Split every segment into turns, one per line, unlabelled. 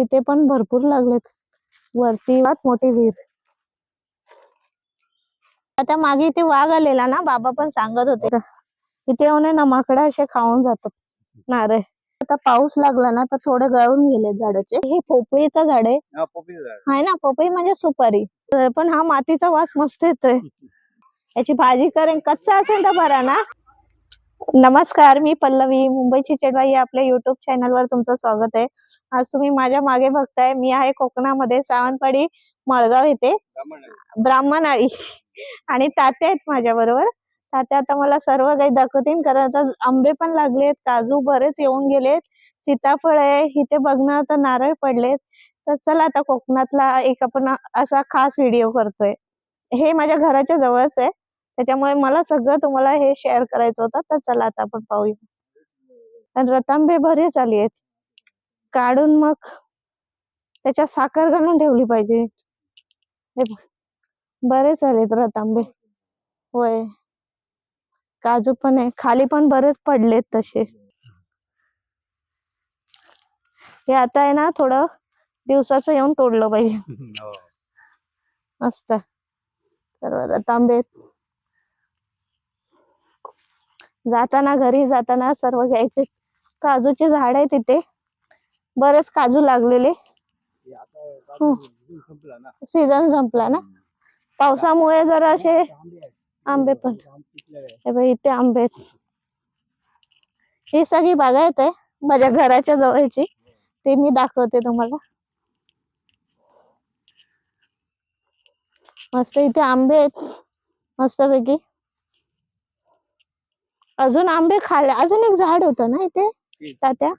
तिथे पण भरपूर लागलेत. वरती मोठी विहीर. आता मागे इथे वाघ आलेला ना बाबा पण सांगत होते. इथे येऊन ना माकडं असे खाऊन जातात. नारळ. आता पाऊस लागला ना तर थोडे गळून गेले झाडाचे. हे पोपळीचं झाड आहे.
हा
आहे. ना पपई म्हणजे सुपारी. तर पण हा मातीचा वास मस्त येतोय. याची भाजी करेन कच्चा असेल तर बरा ना. नमस्कार मी पल्लवी. मुंबईची चेडवाई या आपल्या युट्यूब चॅनलवर तुमचं स्वागत आहे. आज तुम्ही माझ्या मागे बघताय. मी आहे कोकणामध्ये सावंतवाडी मळगाव येथे.
ब्राह्मण
ब्राह्मणाळी आणि तात्या आहेत माझ्या बरोबर. तात्या आता मला सर्व काही दाखवतील. कारण आता आंबे पण लागलेत काजू बरेच येऊन गेलेत. सीताफळ आहे. इथे बघणं तर नारळ पडलेत. तर चला आता कोकणातला एक आपण असा खास व्हिडिओ करतोय. हे माझ्या घराच्या जवळच आहे. त्याच्यामुळे मला सगळं तुम्हाला हे शेअर करायचं होतं. तर चला आता आपण पाहूया. आणि रतांबे बरेच आली आहेत. काढून मग त्याच्यात साखर घालून ठेवली पाहिजे. हे. बरेच आलेत रतांबे. होय. काजू पण आहे. खाली पण बरेच पडलेत तसे. हे आता आहे ना थोडं दिवसाचं येऊन तोडलं पाहिजे.
हो.
मस्त. तर रतांबे. जाताना घरी जाताना सर्व घ्यायचे. काजूचे झाड आहे तिथे बरेच काजू लागलेले.
सीझन संपला ना.
पावसामुळे जरा असे
आंबे
पण. हे इथे आंबे ही सगळी बागायत आहे माझ्या घराच्या जवळची. ते मी दाखवते तुम्हाला. मस्त इथे आंबे आहेत. मस्तपैकी. अजून आंबे खाल्ले. अजून एक झाड होतं ना इथे. तात्या.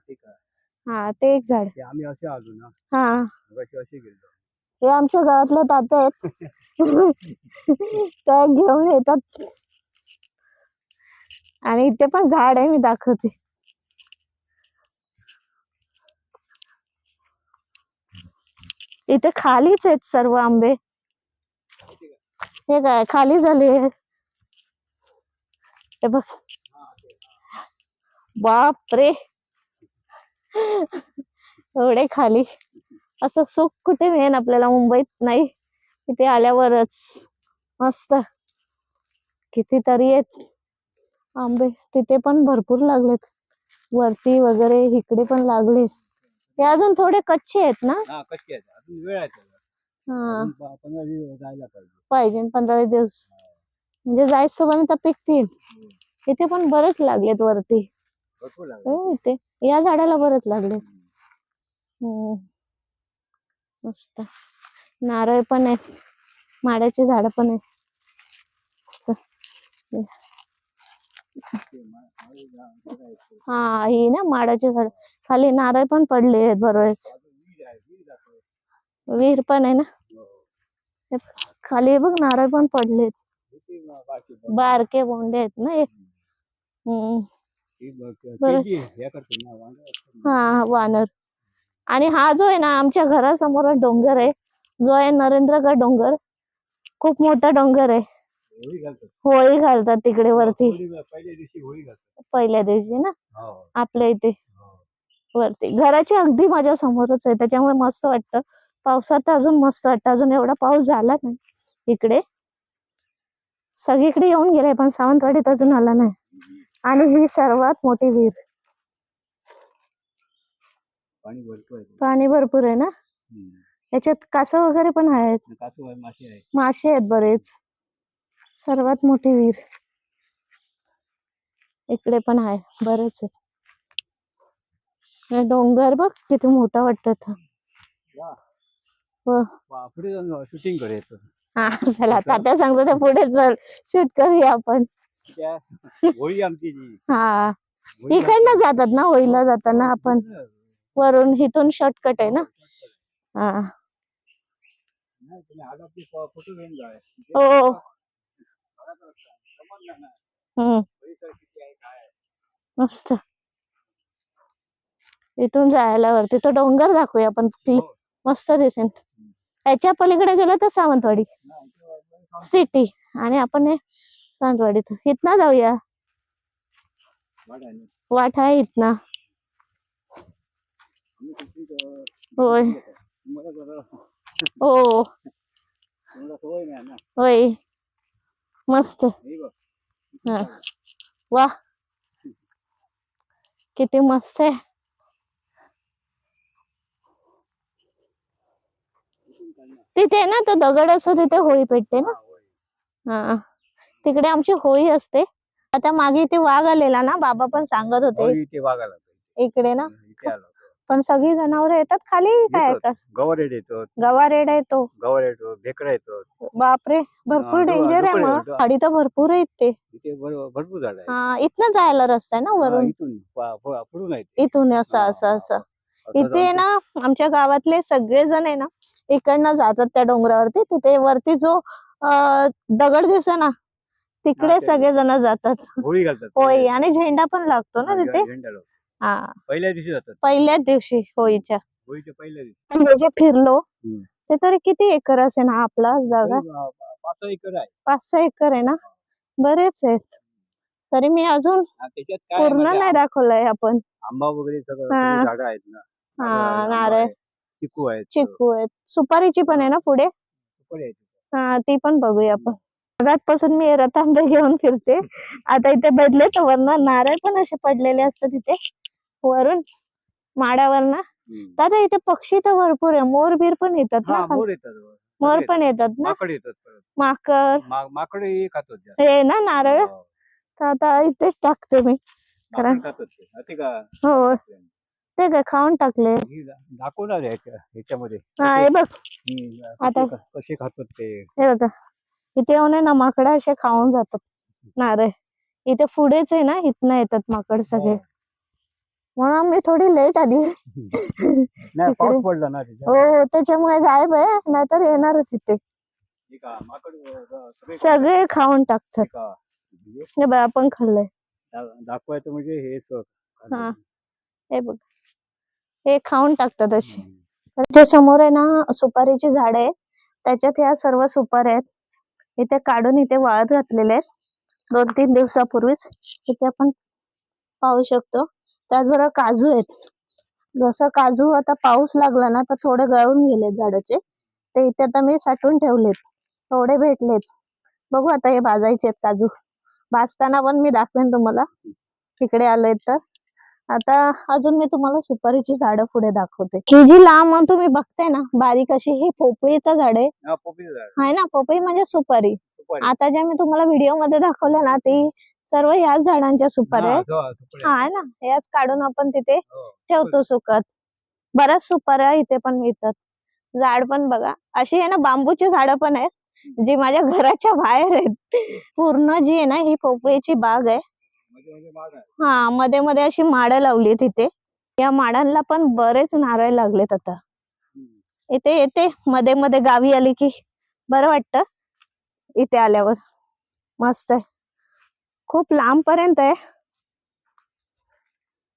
हा ते एक झाड.
आम्ही असे आलो ना.
हा. हे आमच्या गावातले तात्या आहेत. ते घेऊन येतात. आणि इथे पण झाड आहे मी दाखवते. इथे खालीच आहेत सर्व आंबे. हे काय खाली झाले हे बघ. बाप रे एवढे खाली. असं सुख कुठे मिळेल आपल्याला मुंबईत? नाही. इथे आल्यावरच. मस्त. कितीतरी आहेत. आंबे. तिथे पण भरपूर लागलेत. वरती वगैरे इकडे पण लागले. हे अजून थोडे कच्चे आहेत ना?
हा कच्चे
हा.
पाहिजे.
पंधरा वीस दिवस. म्हणजे जायच तोपर्यंत पिकतील. इथे पण बरेच लागलेत वरती. हो या झाडाला बरेच लागले. हो. मस्त. नारळ पण आहे. माड्याची झाड पण आहे हा ही ना माडाची झाड. खाली नारळ पण पडले आहेत बरोबर विहीर पण आहे ना? खाली बघ नारळ पण पडले बारके बोंडे आहेत ना एक हम्म. हा वानर. आणि हा जो आहे ना आमच्या घरासमोर डोंगर आहे. जो आहे नरेंद्रगड डोंगर. खूप मोठा डोंगर आहे.
होळी घालतात.
तिकडे वरती.
पहिल्या दिवशी होळी घालतात.
पहिल्या दिवशी ना?
हो.
आपल्या इथे.
हो.
वरती. घराच्या अगदी माझ्या समोरच आहे. त्याच्यामुळे मस्त वाटतं. पावसात अजून मस्त वाटतं. अजून एवढा पाऊस झाला नाही. इकडे. सगळीकडे येऊन गेलाय पण सावंतवाडीत अजून आला नाही. आणि ही सर्वात मोठी विहीर.
पाणी भरपूर आहे
पाणी भरपूर आहे ना?
हम्म.
याच्यात कासव वगैरे पण आहेत.
कासव आहे मासे आहे
मासे आहेत बरेच. सर्वात मोठी विहीर. इकडे पण आहे बरेच आहेत. हे डोंगर बघ किती मोठा वाटत
वा.
हो.
वा, शूटिंग
हा चला तात्या सांगतो ते पुढे चल. शूट करूया आपण.
त्या होळी आमची जी.
हा. इकडनं जातात ना होळीला जाताना आपण वरून इथून शॉर्टकट आहे ना? हा हो.
आहे.
मस्त. इथून जायला वरती. तो डोंगर दाखवूया आपण ती
हो.
मस्त दिसेल त्याच्या पलीकडे गेलं तर सावंतवाडी. सिटी. आणि आपण हे इथना जाऊया. वाट आहे इथनं होय. हो. होय. मस्त.
हा.
वा. किती मस्त आहे. तिथे ना तो दगड असो तिथे होळी पेटते ना?
हा.
तिकडे आमची होळी असते. आता मागे इथे वाघ आलेला ना बाबा पण सांगत होते. इकडे ना?
इथे आलो होतो.
पण सगळी जनावर येतात खाली काय
येतात.
का
गवारेड येतो
गवारेड आहे तो
गवार येतो भेकडा येतो
बापरे भरपूर डेंजर आहे मग.
डो-
गाडी तर भरपूर आहे इथे
इथे भर- भरपूर झाड
हा इथनं जायला रस्ता आहे ना वरून?
इथून ते.
इथून असं असं असं. इथे ना आमच्या गावातले सगळे जण आहे ना इकडनं जातात त्या डोंगरावरती. तिथे वरती जो दगड दिसतो ना तिकडे सगळे जण जातात.
होळी घालतात
होळी आणि झेंडा पण लागतो ना तिथे?
झेंडा लावतात.
हा.
पहिल्या दिवशी जातात.
पहिल्याच दिवशी होळीच्या.
होळीच्या पहिल्या दिवशी.
पण हे जे फिरलो
हम्म.
ते तरी किती एकर असेल ना आपला जागा?
तरी, अं, पाच सहा एकर आहे.
पाच सहा एकर आहे ना? बरेच आहेत. तरी मी अजून
आणि त्याच्यात काय आहे
पूर्ण
माहिती
नाही
आहे?
दाखवलंय आपण.
आंबा वगैरे सगळं
हा.
सगळी झाडं आहेत ना.
हा
आंबा
नारळ
आहे, चिकू आहेत
चिकू आहेत. सुपारीची पण आहे ना पुढे?
सुपारी आहेत.
हा ती पण बघूया आपण. पासून मी रतांबे घेऊन फिरते. आता इथे बदले तर वरनं नारळ पण असे पडलेले असतात इथे. वरून माडावर ना
हम्म.
दादा इथे पक्षी तर भरपूर आहे. मोर बीर पण येतात ना.
मोर येतात
मोर
सगळे
पण येतात ना?
माकड येतात.
माकड.
हे
ना नारळ?
हो.
तर आता इथेच टाकते मी. कारण-.
हा, ते
काय खाऊन टाकले.
दाखवणार ह्याच्यामध्ये
हा हे बघ. आता-
कसे खा- कसे खातात ते.
हे बघा. इथे येऊन आहे ना माकड असे खाऊन जातात. नारळ. इथे पुढेच आहे ना इथनं येतात माकड सगळे.
हो.
म्हणून मी थोडी लेट आली.
नाही पाऊस पडला ना त्याच्यात.
हो त्याच्यामुळे गायब आहे. नाहीतर येणारच इथे.
हे सगळे
खाऊन टाकतात.
हे म्हणजे?
हे बघ आपण खाल्लंय.
दाखवायचं म्हणजे हे
हा. हे बघ. हे खाऊन टाकतात असे. ते समोर आहे ना सुपारीची झाड आहे त्याच्यात ह्या सर्व सुपाऱ्या आहेत. इथे काढून इथे वाळत घातलेले आहेत. दोन तीन दिवसापूर्वीच इथे आपण पाहू शकतो. त्याचबरोबर काजू आहेत. जसं काजू आता पाऊस लागला ना तर थोडे गळून गेलेत झाडाचे. ते इथे आता मी साठवून ठेवलेत. थोडे भेटलेत. बघू आता हे भाजायचे आहेत काजू. भाजताना पण मी दाखवेन तुम्हाला. तिकडे आलोय तर. आता अजून मी तुम्हाला सुपारीची झाडं पुढे दाखवते. ही जी लांब तुम्ही बघताय ना बारीक अशी ही पोपळीचं झाड आहे. आहे ना पोपळी म्हणजे सुपारी.
सुपारी.
आता ज्या मी तुम्हाला व्हिडिओमध्ये दाखवल्या ना ती सर्व ह्याच झाडांच्या सुपाऱ्या
हा,
आहेत.
सुपारी
हा ना ह्याच काढून आपण तिथे
हो.
ठेवतो सुकत. बऱ्याच सुपाऱ्या इथे पण मिळतात. झाड पण बघा. अशी आहे ना बांबूची झाडं पण आहेत जी माझ्या घराच्या बाहेर आहेत. पूर्ण जी आहे ना ही पोपळीची बाग आहे. हा मध्ये मध्ये अशी माडं लावली तिथे या माडांना पण बरेच नारळ लागलेत आता. इथे येते मध्ये मध्ये गावी आली की बरं वाटतं. इथे आल्यावर. मस्त आहे. खूप लांब पर्यंत आहे.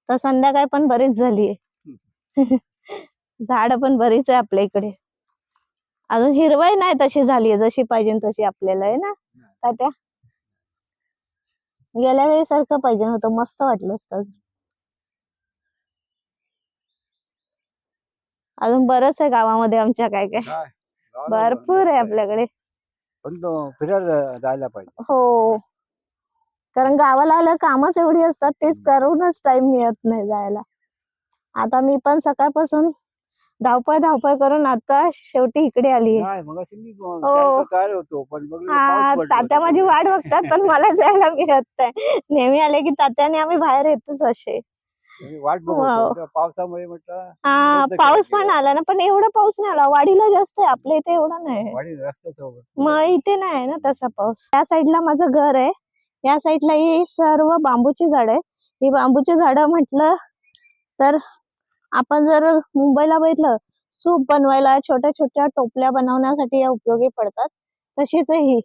तर संध्याकाळ पण बरीच झाली आहे. झाड पण बरीच आहे आपल्या इकडे. अजून हिरवाई नाही तशी झाली आहे जशी पाहिजे तशी आपल्याला आहे ना. तात्या गेल्या वेळी सारखं पाहिजे होतं मस्त वाटलं असतं अजून. बरंच आहे गावामध्ये आमच्या काय काय. भरपूर आहे आपल्याकडे.
पण तो फिरायला जायला पाहिजे.
हो. कारण गावाला आलं कामच एवढी असतात तेच करूनच टाइम मिळत नाही जायला. आता मी पण सकाळपासून धावपळ धावपळ करून आता शेवटी इकडे आली
नाही मग
हो.
होतो पण
हा. तात्या माझी वाट बघतात पण मला जायला मिळत नाही नेहमी आले की तात्याने आम्ही बाहेर येतोच असे
वाट बघत
वाव.
होतो. त्या पावसामुळे म्हटलं
हा
केलं
पाऊस पण. आला ना पण एवढा पाऊस नाही आला वाडीला जास्त आहे आपल्या इथे एवढा नाही
रस्त्यासोबत
मग इथे नाही आहे ना तसा पाऊस त्या साईडला माझं घर आहे या साईडला ही सर्व बांबूची झाड आहे ही बांबूची झाडं म्हटलं तर आपण जर मुंबईला बघितलं सूप बनवायला छोट्या छोट्या टोपल्या बनवण्यासाठी या उपयोगी पडतात तशीच ही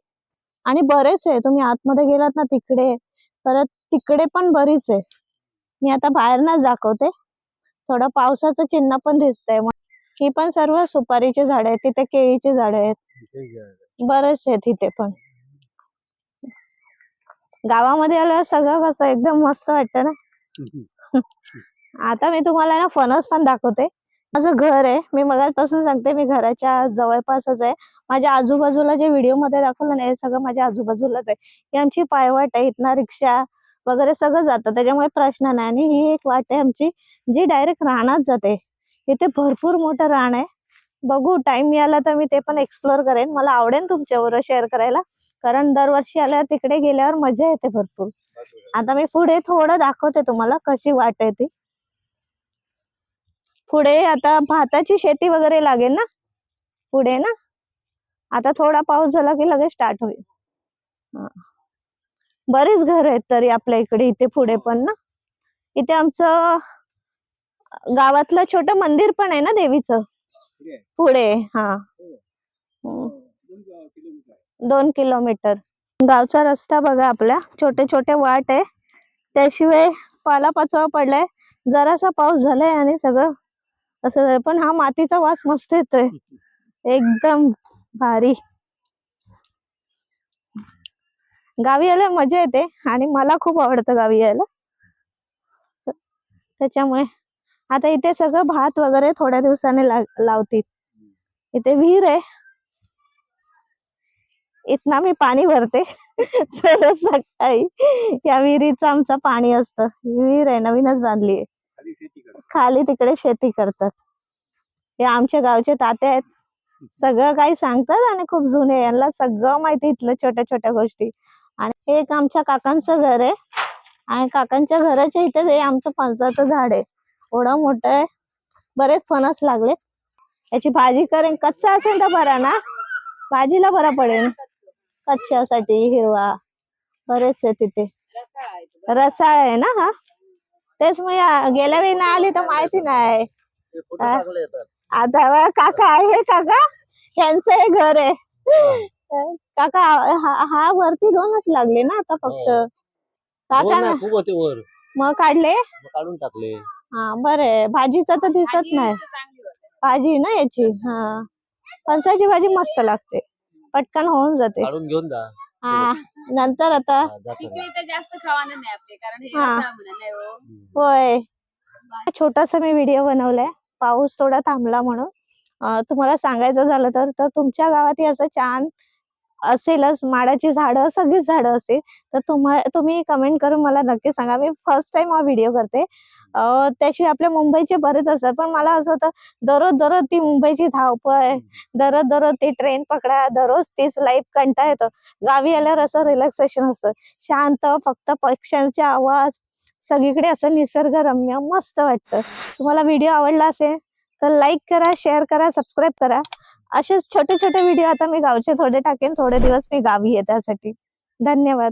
आणि बरेच आहे तुम्ही आतमध्ये गेलात ना तिकडे परत तिकडे पण बरीच आहे. मी आता बाहेरनच दाखवते. थोडं पावसाचं चिन्ह पण दिसतंय ही पण सर्व सुपारीची झाड आहेत तिथे केळीची झाड आहेत. बरेच आहेत इथे पण. गावामध्ये आल्यावर सगळं कसं एकदम मस्त वाटतं ना? आता मी तुम्हाला ना फणस पण दाखवते. माझं घर आहे. मी मगापासून सांगते मी घराच्या जवळपासच आहे. माझ्या आजूबाजूला जे व्हिडिओमध्ये दाखवलं ना हे सगळं माझ्या आजूबाजूलाच आहे. ही आमची पायवाट आहे इथनं रिक्षा वगैरे सगळं जातं. त्याच्यामुळे प्रश्न नाही. आणि ही एक वाट आहे आमची जी डायरेक्ट रानात जाते. इथे भरपूर मोठं रान आहे. बघू टाइम मिळाला तर मी ते पण एक्सप्लोअर करेन. मला आवडेल तुमच्याबरोबर शेअर करायला. कारण दरवर्षी आल्यावर तिकडे गेल्यावर मजा येते भरपूर. आता मी पुढे थोडं दाखवते तुम्हाला कशी वाट आहे ती. पुढे आता भाताची शेती वगैरे लागेल ना? पुढे ना? आता थोडा पाऊस झाला की लगेच स्टार्ट होईल. हा. बरेच घर आहेत तरी आपल्या इकडे इथे पुढे पण ना? इथे आमचं गावातलं छोटं मंदिर पण आहे ना देवीचं?
पुढे?
हा.
हो.
हम्म.
दोन किलोमीटर
गावचा रस्ता बघा आपल्या छोटे छोटे वाट आहे. त्याशिवाय पालापाचोळा पडलाय. जरासा पाऊस झालाय आणि सगळं असं झालं. पण हा मातीचा वास मस्त येतोय. एकदम भारी. गावी यायला मजा येते आणि मला खूप आवडतं गावी यायला. त्याच्यामुळे आता इथे सगळं भात वगैरे थोड्या दिवसाने लावतील. इथे विहीर आहे. इथना मी पाणी भरते. सकाळी या विहिरीचं आमचं पाणी असतं. विहीर आहे नवीनच बांधली आहे.
खाली
तिकडे शेती करतात. हे आमच्या गावचे ताते आहेत. सगळं काही सांगतात आणि खूप जुने यांना सगळं माहिती इथलं छोट्या छोट्या गोष्टी. आणि एक आमच्या काकांचं घर आहे. आणि काकांच्या घराच्या इथे हे आमचं फणसाचं झाड आहे. एवढं मोठं आहे. बरेच फणस लागले. याची भाजी करेन. कच्चा असेल तर बरा ना. भाजीला बरा पडेल. कच्च्यासाठी हिरवा. बरेच आहे तिथे. रसाळ आहे ना हा? तेच मग या- गेल्या वेळी नाही आली तर माहिती नाही. हा. आता काका आहे काका? यांचं हे घर आहे. काका हा हा वरती दोनच लागले ना आता फक्त.
हो.
काका ना?
खूप होते वर.
मग काढले?
काढून टाकले.
हा बरे भाजीचं तर दिसत नाही. भाजी ना याची? हा. फणसाची भाजी मस्त लागते. पटकन होऊन जाते.
काढून घेऊन जा.
हा. नंतर आता
हा,
जास्त खावानं नाही आपले कारण हे
हा.
नाही हो.
होय. छोटासा मी व्हिडिओ बनवलाय पाऊस थोडा थांबला म्हणून. अं, तुम्हाला सांगायचं झालं तर तर तुमच्या गावात असं छान असेलच माडाची झाडं सगळीच झाडं असेल तर तुम्हा तुम्ही कमेंट करून मला नक्की सांगा. मी फर्स्ट टाइम हा व्हिडिओ करते. त्याशिवाय आपल्या मुंबईचे बरेच असतात पण मला असं होतं दररोज दररोज ती मुंबईची धावपळ दररोज दररोज ती ट्रेन पकडा दररोज तीच लाईफ कंटाळा येतो. गावी आल्यावर असं रिलॅक्सेशन असतं. शांत फक्त पक्ष्यांचे आवाज सगळीकडे असं निसर्गरम्य मस्त वाटतं. तुम्हाला व्हिडिओ आवडला असेल तर लाईक करा शेअर करा सबस्क्राईब करा. असेच छोटे छोटे व्हिडिओ आता मी गावचे थोडे टाकेन. थोडे दिवस मी गावी आहे त्यासाठी. धन्यवाद.